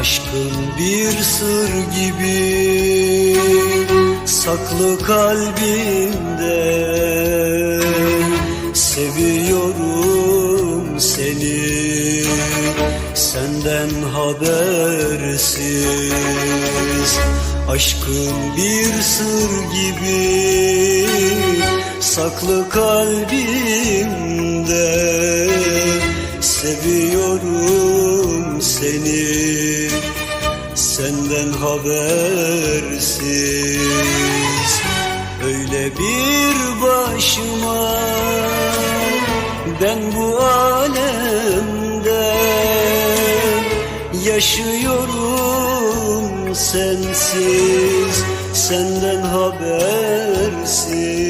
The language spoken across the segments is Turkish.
Aşkın bir sır gibi saklı kalbimde Seviyorum seni senden habersiz. Aşkın bir sır gibi saklı kalbimde Seviyorum seni senden habersiz. Öyle bir başıma ben bu alemde Yaşıyorum sensiz. Senden habersiz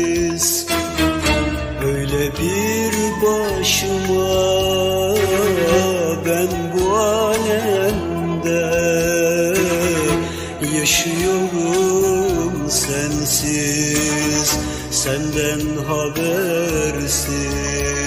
habersiz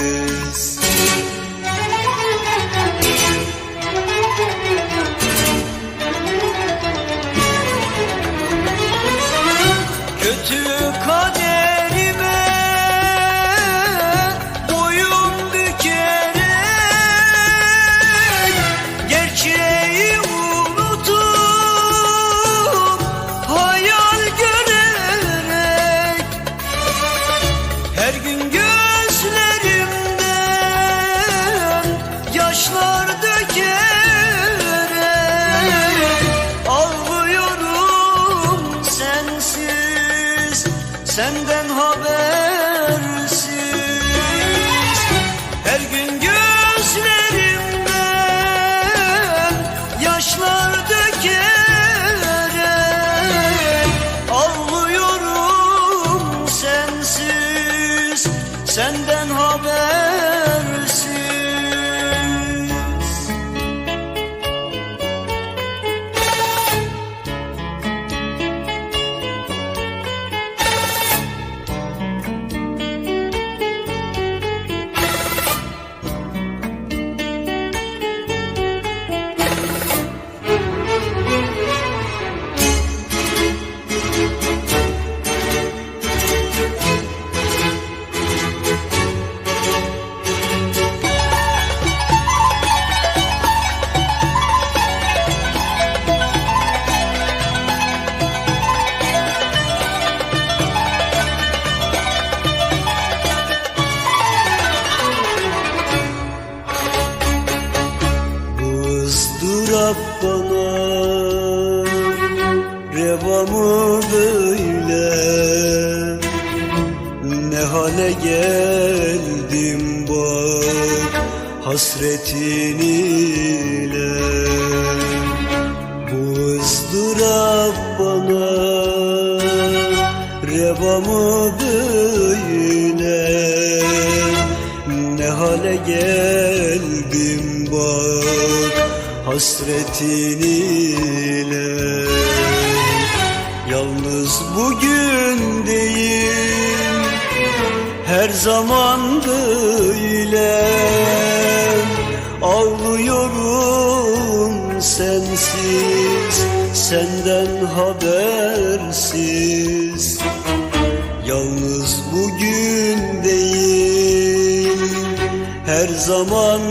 senden habersiz. Her gün gözlerimden yaşlar dökerek Ağlıyorum sensiz, senden habersiz geldim bak hasretin ile. Bu ızdırap bana reva mı böyle ne hale geldim bak hasretin ile. Yalnız bugün her zaman böyle Ağlıyorum sensiz senden habersiz. Yalnız bugün değil her zaman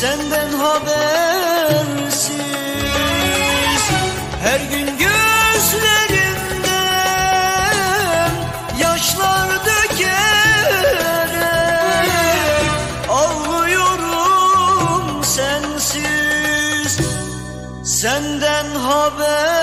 senden habersiz. Her gün gözlerimden yaşlar dökerek Ağlıyorum sensiz, senden habersiz.